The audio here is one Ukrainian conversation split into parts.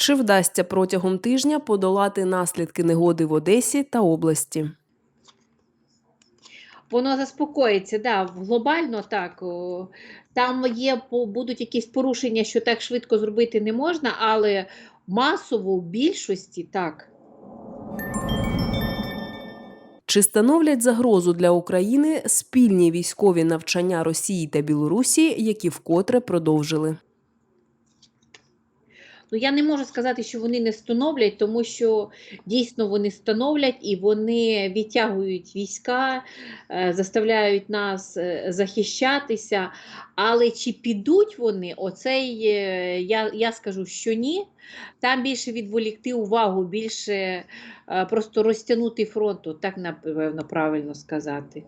Чи вдасться протягом тижня подолати наслідки негоди в Одесі та області? Воно заспокоїться, да, глобально так. Там є, будуть якісь порушення, що так швидко зробити не можна, але масово в більшості так. Чи становлять загрозу для України спільні військові навчання Росії та Білорусі, які вкотре продовжили? Ну, я не можу сказати, що вони не становлять, тому що дійсно вони становлять і вони відтягують війська, е, заставляють нас е, захищатися. Але чи підуть вони, оцей е, я, я скажу, що ні. Там більше відволікти увагу, більше просто розтягнути фронту, так напевно правильно сказати.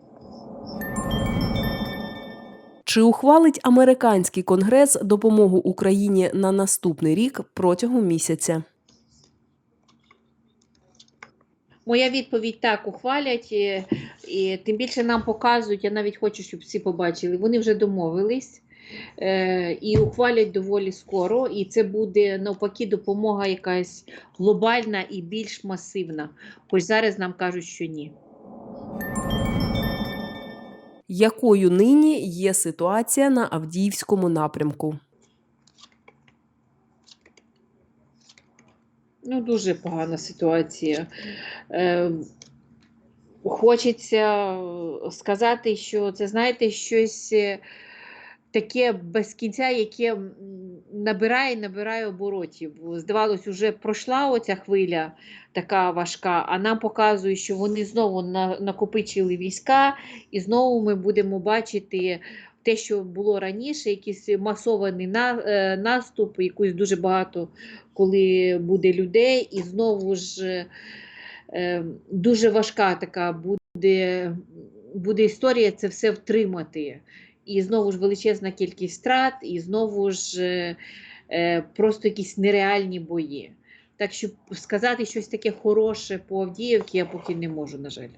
Чи ухвалить американський конгрес допомогу Україні на наступний рік протягом місяця? Моя відповідь так ухвалять, і, і тим більше нам показують, я навіть хочу, щоб всі побачили. Вони вже домовились е, і ухвалять доволі скоро. І це буде навпаки допомога якась глобальна і більш масивна. Хоч зараз нам кажуть, що ні. Якою нині є ситуація на Авдіївському напрямку? Ну, дуже погана ситуація. Е, хочеться сказати, що це, знаєте, щось е, таке без кінця, яке набирає, набирає оборотів. Здавалось, вже пройшла оця хвиля така важка, а нам показує, що вони знову накопичили війська, і знову ми будемо бачити. Те, що було раніше, якийсь масований е, наступ, якусь дуже багато коли буде людей, і знову ж е, дуже важка така буде, буде історія це все втримати. І знову ж величезна кількість втрат, і знову ж е, е, просто якісь нереальні бої. Так що сказати щось таке хороше по Авдіївці я поки не можу, на жаль.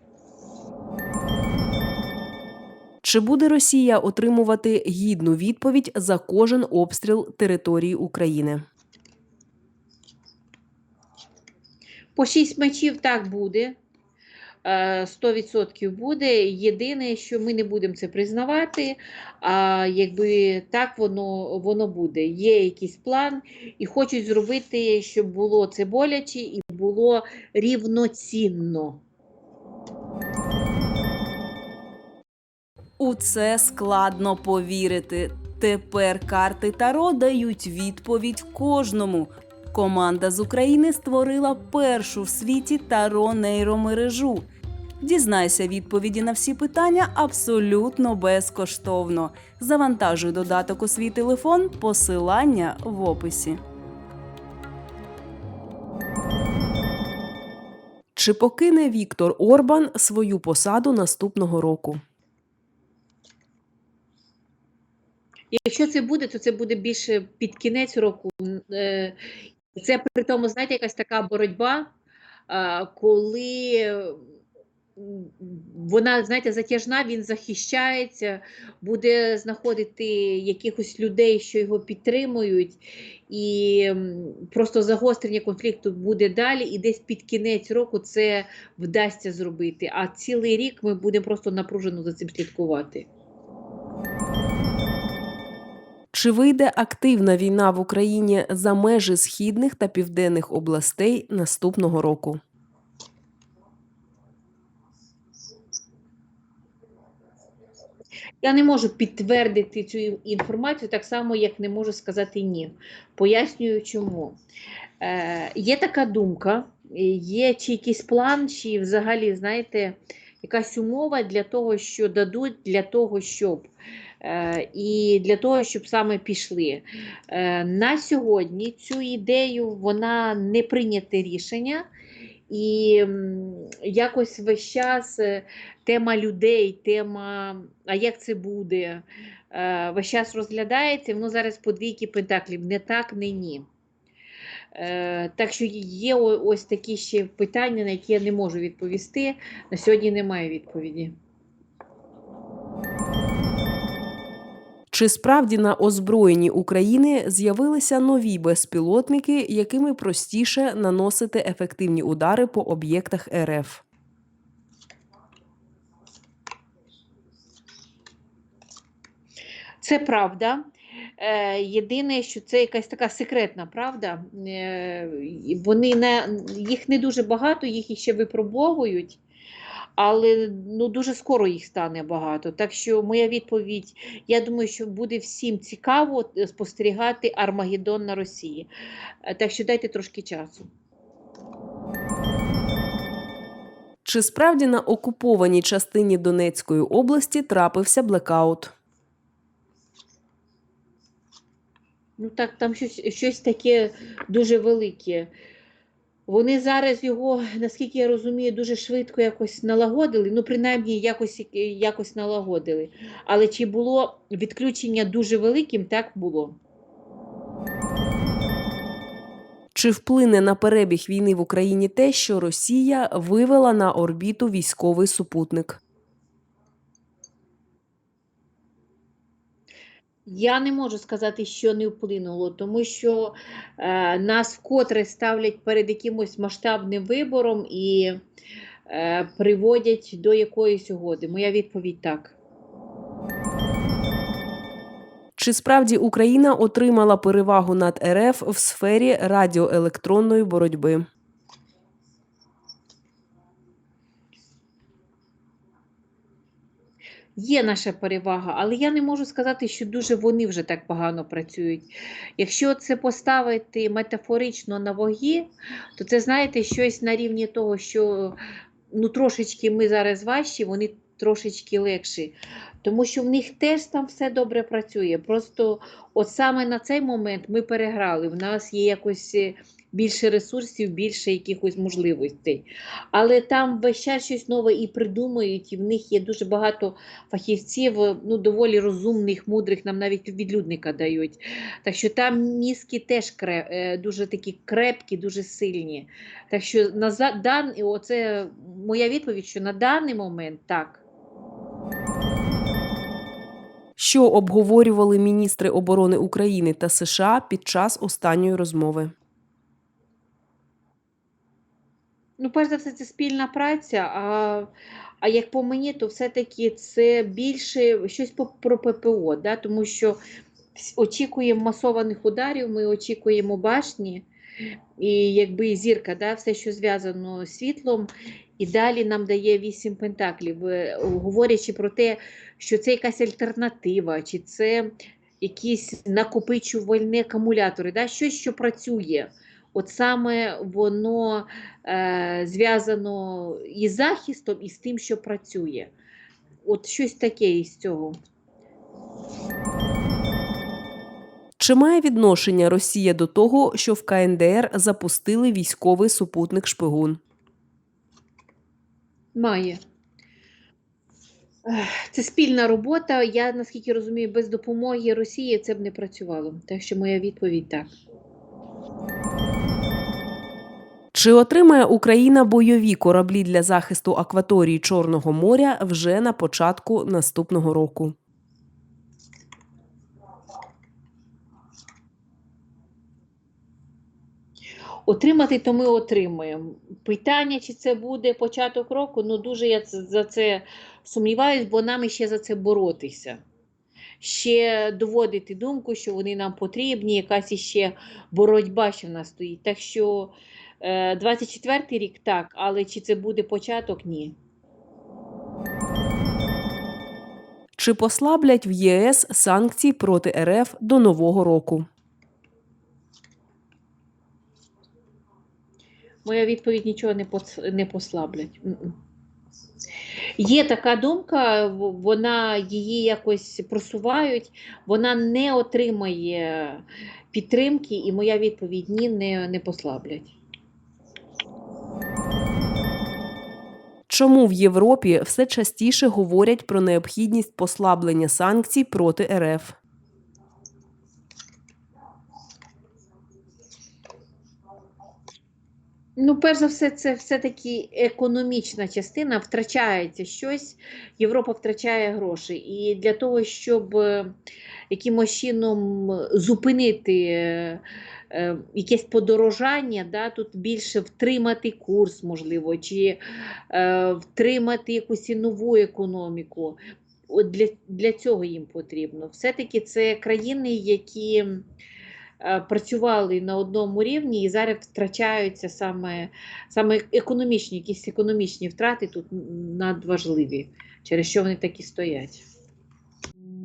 Чи буде Росія отримувати гідну відповідь за кожен обстріл території України? По шість мечів так буде. Е, 100% буде. Єдине, що ми не будемо це признавати, а якби так воно, воно буде. Є якийсь план, і хочуть зробити, щоб було це боляче і було рівноцінно. У це складно повірити. Тепер карти Таро дають відповідь кожному. Команда з України створила першу в світі Таро нейромережу. Дізнайся відповіді на всі питання абсолютно безкоштовно. Завантажуй додаток у свій телефон, посилання в описі. Чи покине Віктор Орбан свою посаду наступного року? Якщо це буде, то це буде більше під кінець року. Е, Це при тому, знаєте, якась така боротьба, коли вона, знаєте, затяжна, він захищається, буде знаходити якихось людей, що його підтримують, і просто загострення конфлікту буде далі, і десь під кінець року це вдасться зробити. А цілий рік ми будемо просто напружено за цим слідкувати. Чи вийде активна війна в Україні за межі східних та південних областей наступного року? Я не можу підтвердити цю інформацію так само, як не можу сказати ні. Пояснюю чому. Е, є така думка, є чи якийсь план, чи взагалі, знаєте, якась умова для того, що дадуть для того, щоб. Е, і для того, щоб саме пішли. Е, на сьогодні цю ідею вона не прийняте рішення, і якось весь час е, тема людей, тема, а як це буде, е, весь час розглядається, воно зараз по двійки пентаклів, не так, не ні. Е, так що є ось такі ще питання, на які я не можу відповісти. На сьогодні немає відповіді. Чи справді на озброєнні України з'явилися нові безпілотники, якими простіше наносити ефективні удари по об'єктах РФ? Це правда. Е, Єдине, що це якась така секретна правда. Е, Вони не, їх не дуже багато, їх ще випробовують, але ну, дуже скоро їх стане багато. Так що моя відповідь: я думаю, що буде всім цікаво е, спостерігати Армагеддон на Росії. Е, Так що дайте трошки часу. Чи справді на окупованій частині Донецької області трапився блекаут? Ну так, там щось, щось таке дуже велике. Вони зараз його, наскільки я розумію, дуже швидко якось налагодили. Ну, принаймні, якось, якось налагодили. Але чи було відключення дуже великим, так було. Чи вплине на перебіг війни в Україні те, що Росія вивела на орбіту військовий супутник? Я не можу сказати, що не вплинуло, тому що е, нас вкотре ставлять перед якимось масштабним вибором і е, приводять до якоїсь угоди. Моя відповідь так. Чи справді Україна отримала перевагу над РФ в сфері радіоелектронної боротьби? Є наша перевага, але я не можу сказати, що дуже вони вже так погано працюють. Якщо це поставити метафорично на ваги, то це знаєте щось на рівні того, що ну трошечки ми зараз важчі, вони трошечки легші. Тому що в них теж там все добре працює. Просто от саме на цей момент ми переграли. В нас є якось е, більше ресурсів, більше якихось можливостей. Але там весь час щось нове і придумують, і в них є дуже багато фахівців, ну доволі розумних, мудрих, нам навіть відлюдника дають. Так що там мізки теж кре, е, дуже такі крепкі, дуже сильні. Так що на дан, оце моя відповідь, що на даний момент так. Що обговорювали міністри оборони України та США під час останньої розмови? Ну, перш за все, це спільна праця. А, а як по мені, то все-таки це більше щось про ППО, да? тому що очікуємо масованих ударів, ми очікуємо башні, і якби зірка, да? все, що зв'язано з світлом, і далі нам дає вісім пентаклів, е, говорячи про те, що це якась альтернатива, чи це якісь накопичувальні акумулятори, да? щось, що працює. От саме воно е, зв'язано із захистом, і з тим, що працює. От щось таке із цього. Чи має відношення Росія до того, що в КНДР запустили військовий супутник шпигун? Має. Це спільна робота. Я, наскільки розумію, без допомоги Росії це б не працювало. Так що моя відповідь так. Чи отримає Україна бойові кораблі для захисту акваторії Чорного моря вже на початку наступного року? Отримати, то ми отримуємо. Питання, чи це буде початок року, ну дуже я за це сумніваюсь, бо нам ще за це боротися. Ще доводити думку, що вони нам потрібні, якась іще боротьба, що в нас стоїть. Так що е, 24 рік так, але чи це буде початок, ні. Чи послаблять в ЄС санкції проти РФ до нового року? Моя відповідь нічого не, не послаблять. Є така думка, вона її якось просувають, вона не отримає підтримки, і моя відповідь ні, не, не послаблять. Чому в Європі все частіше говорять про необхідність послаблення санкцій проти РФ? Ну, перш за все, це все-таки економічна частина, втрачається щось, Європа втрачає гроші. І для того, щоб е, якимось чином зупинити е, якесь подорожання, да, тут більше втримати курс, можливо, чи е, втримати якусь нову економіку. От для, для цього їм потрібно. Все-таки це країни, які е, працювали на одному рівні і зараз втрачаються саме, саме економічні, якісь економічні втрати тут надважливі, через що вони так і стоять.